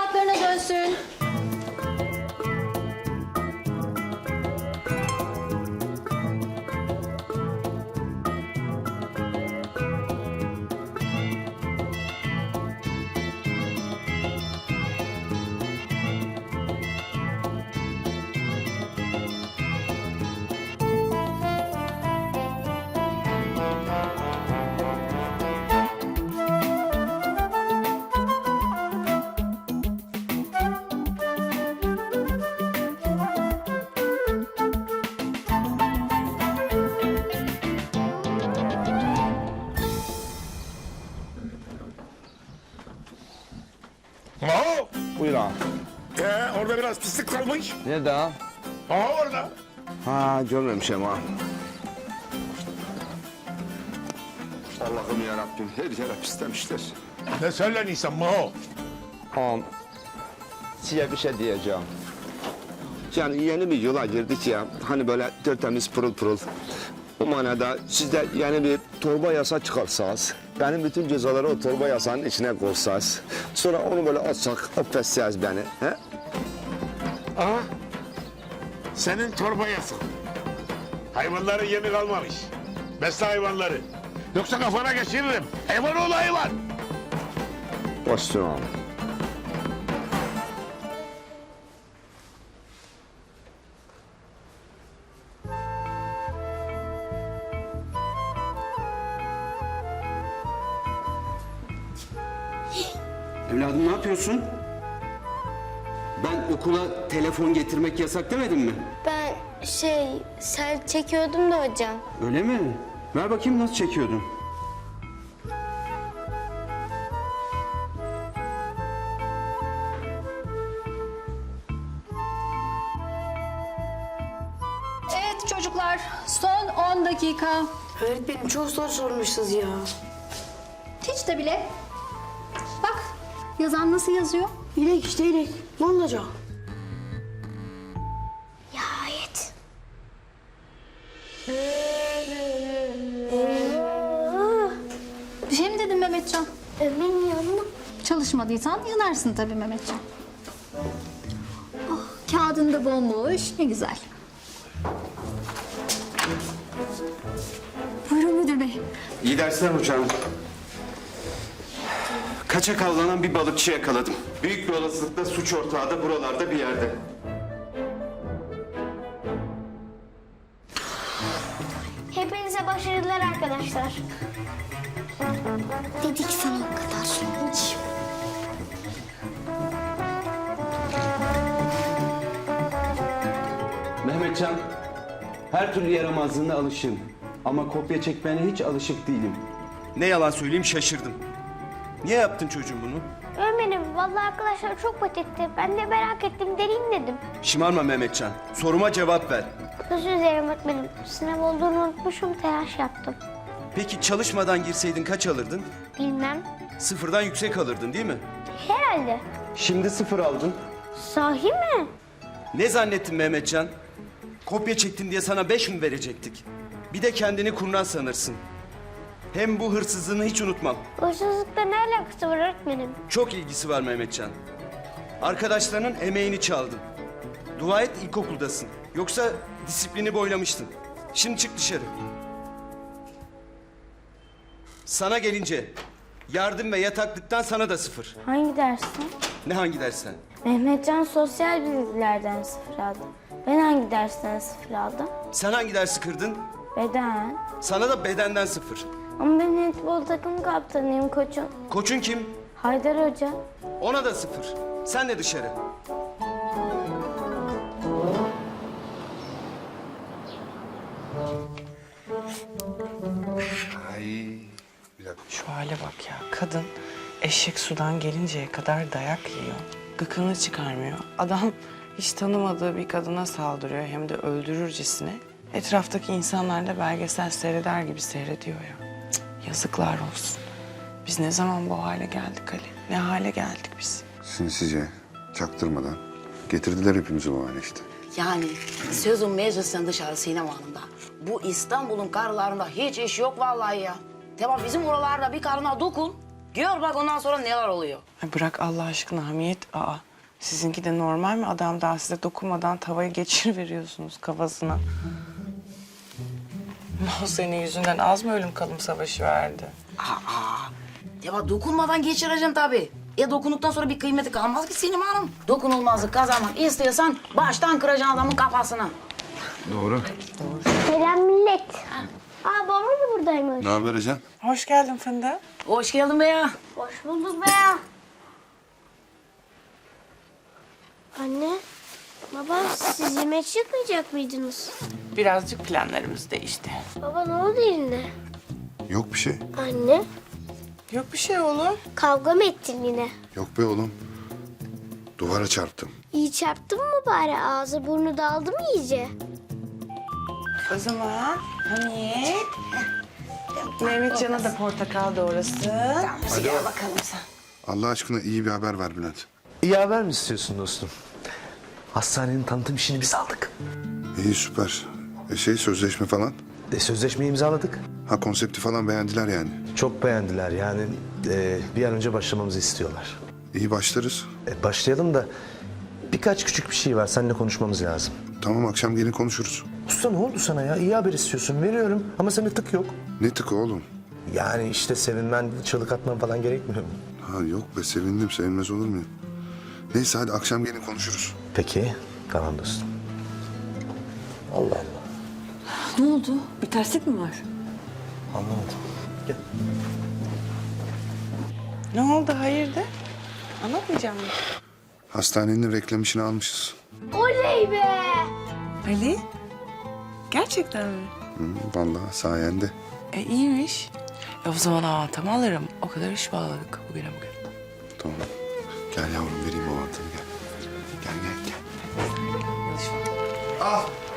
rahatlığına dönsün. Buyur ağam. Ee, orada biraz pislik kalmış. Nerede ağam? Aha orada. Ha görmemişim ağam. Allah'ım yarabbim her yere pislemişler. Ne söyleniyorsun Maho? Ağam size bir şey diyeceğim. Yani yeni bir yıla girdik ya. Hani böyle tertemiz pırıl pırıl. O manada siz de yeni bir torba yasa çıkarsanız, benim bütün cezaları o torba yasanın içine koysanız, sonra onu böyle atsak, affetseniz beni. He? Aha. Senin torba yasak. Hayvanların yemi kalmamış. Besle hayvanları. Yoksa kafana geçiririm. Hayvan ol hayvan. Başüstüne ağam. Evladım ne yapıyorsun? Ben okula telefon getirmek yasak demedim mi? Ben şey sel çekiyordum da hocam. Öyle mi? Ver bakayım nasıl çekiyordun? Evet çocuklar, son 10 dakika. Öğretmenim çok zor sormuşsunuz ya. Hiç de bile. Yazan nasıl yazıyor? İnek işte inek. Ne olacak? Nihayet. Bir şey mi dedin Mehmetcan? Ömer'in yanına Çalışmadıysan yanarsın tabii Mehmetcan. Oh, kağıdın da bomboş, ne güzel. Buyurun müdür bey. İyi dersler hocam. Kaçak avlanan bir balıkçı yakaladım. Büyük bir olasılıkla suç ortağı da buralarda bir yerde. Hepinize başarılar arkadaşlar. Dedik sana o kadar sonuç. Mehmetcan, her türlü yaramazlığına alışığım. Ama kopya çekmene hiç alışık değilim. Ne yalan söyleyeyim şaşırdım. Niye yaptın çocuğum bunu? Ömer'im vallahi arkadaşlar çok patitti. Ben de merak ettim deneyim dedim. Şımarma Mehmetcan. Soruma cevap ver. Özür dilerim öğretmenim. Sınav olduğunu unutmuşum telaş yaptım. Peki çalışmadan girseydin kaç alırdın? Bilmem. Sıfırdan yüksek alırdın değil mi? Herhalde. Şimdi sıfır aldın. Sahi mi? Ne zannettin Mehmetcan? Kopya çektin diye sana beş mi verecektik? Bir de kendini kurnaz sanırsın. Hem bu hırsızlığını hiç unutmam. Hırsızlıkla ne alakası var öğretmenim? Çok ilgisi var Mehmetcan. Arkadaşlarının emeğini çaldın. Dua et ilkokuldasın. Yoksa disiplini boylamıştın. Şimdi çık dışarı. Sana gelince yardım ve yataklıktan sana da sıfır. Hangi dersten? Ne hangi dersen? Mehmetcan sosyal bilgilerden sıfır aldı. Ben hangi dersten sıfır aldım? Sen hangi dersi kırdın? Beden. Sana da bedenden sıfır. Ama ben handbol takım kaptanıyım koçum. Koçun kim? Haydar Hoca. Ona da sıfır. Sen de dışarı. Şu hale bak ya. Kadın eşek sudan gelinceye kadar dayak yiyor. Gıkını çıkarmıyor. Adam hiç tanımadığı bir kadına saldırıyor hem de öldürürcesine. Etraftaki insanlar da belgesel seyreder gibi seyrediyor ya. Yazıklar olsun. Biz ne zaman bu hale geldik Ali? Ne hale geldik biz? Sinsice, çaktırmadan getirdiler hepimizi bu hale işte. Yani sözün meclisten dışarı Sinem Hanım'da. Bu İstanbul'un karlarında hiç iş yok vallahi ya. Tamam bizim oralarda bir karına dokun. Gör bak ondan sonra neler oluyor. Ay bırak Allah aşkına Hamiyet. Aa, sizinki de normal mi? Adam daha size dokunmadan tavayı geçir veriyorsunuz kafasına. O senin yüzünden az mı ölüm kalım savaşı verdi? Aa, ya bak dokunmadan geçireceğim tabii. Ya dokunduktan sonra bir kıymeti kalmaz ki Sinem Hanım. Dokunulmazlık kazanmak istiyorsan baştan kıracaksın adamın kafasını. Doğru. Selam millet. Aa babam da buradaymış. Ne haber Ecem? Hoş geldin Fındık. Hoş geldin be ya. Hoş bulduk be. Anne, baba siz yemek çıkmayacak mıydınız? Birazcık planlarımız değişti. Baba ne oldu eline? Yok bir şey. Anne, Yok bir şey oğlum. kavga mı ettin yine? Yok be oğlum. Duvara çarptım. İyi çarptın mı bari? Ağzı burnu daldı mı iyice? O zaman Hamiyet. Mehmetcan'a da portakal doğrasın. Hadi bakalım sen. Allah aşkına iyi bir haber ver Bülent. İyi haber mi istiyorsun dostum? Hastanenin tanıtım işini biz aldık. İyi süper. E şey sözleşme falan. E, sözleşmeyi imzaladık. Ha konsepti falan beğendiler yani. Çok beğendiler yani e, bir an önce başlamamızı istiyorlar. İyi başlarız. E, başlayalım da birkaç küçük bir şey var seninle konuşmamız lazım. Tamam akşam gelin konuşuruz. Usta ne oldu sana ya? İyi haber istiyorsun veriyorum ama sende tık yok. Ne tıkı oğlum? Yani işte sevinmen, çığlık atman falan gerekmiyor mu? Ha yok be sevindim sevinmez olur muyum? Neyse hadi akşam gelin konuşuruz. Peki tamam dostum. Allah Allah Ne oldu? Bir terslik mi var? anlamadım. Gel. Ne oldu hayırdır? Anlatmayacağım mı? Hastanenin reklam işini almışız. Oley be! Ali? Gerçekten mi? Hı, vallahi sayende. E iyiymiş. E o zaman avantamı alırım. O kadar iş bağladık bugüne bugün. Tamam. Gel yavrum 啊。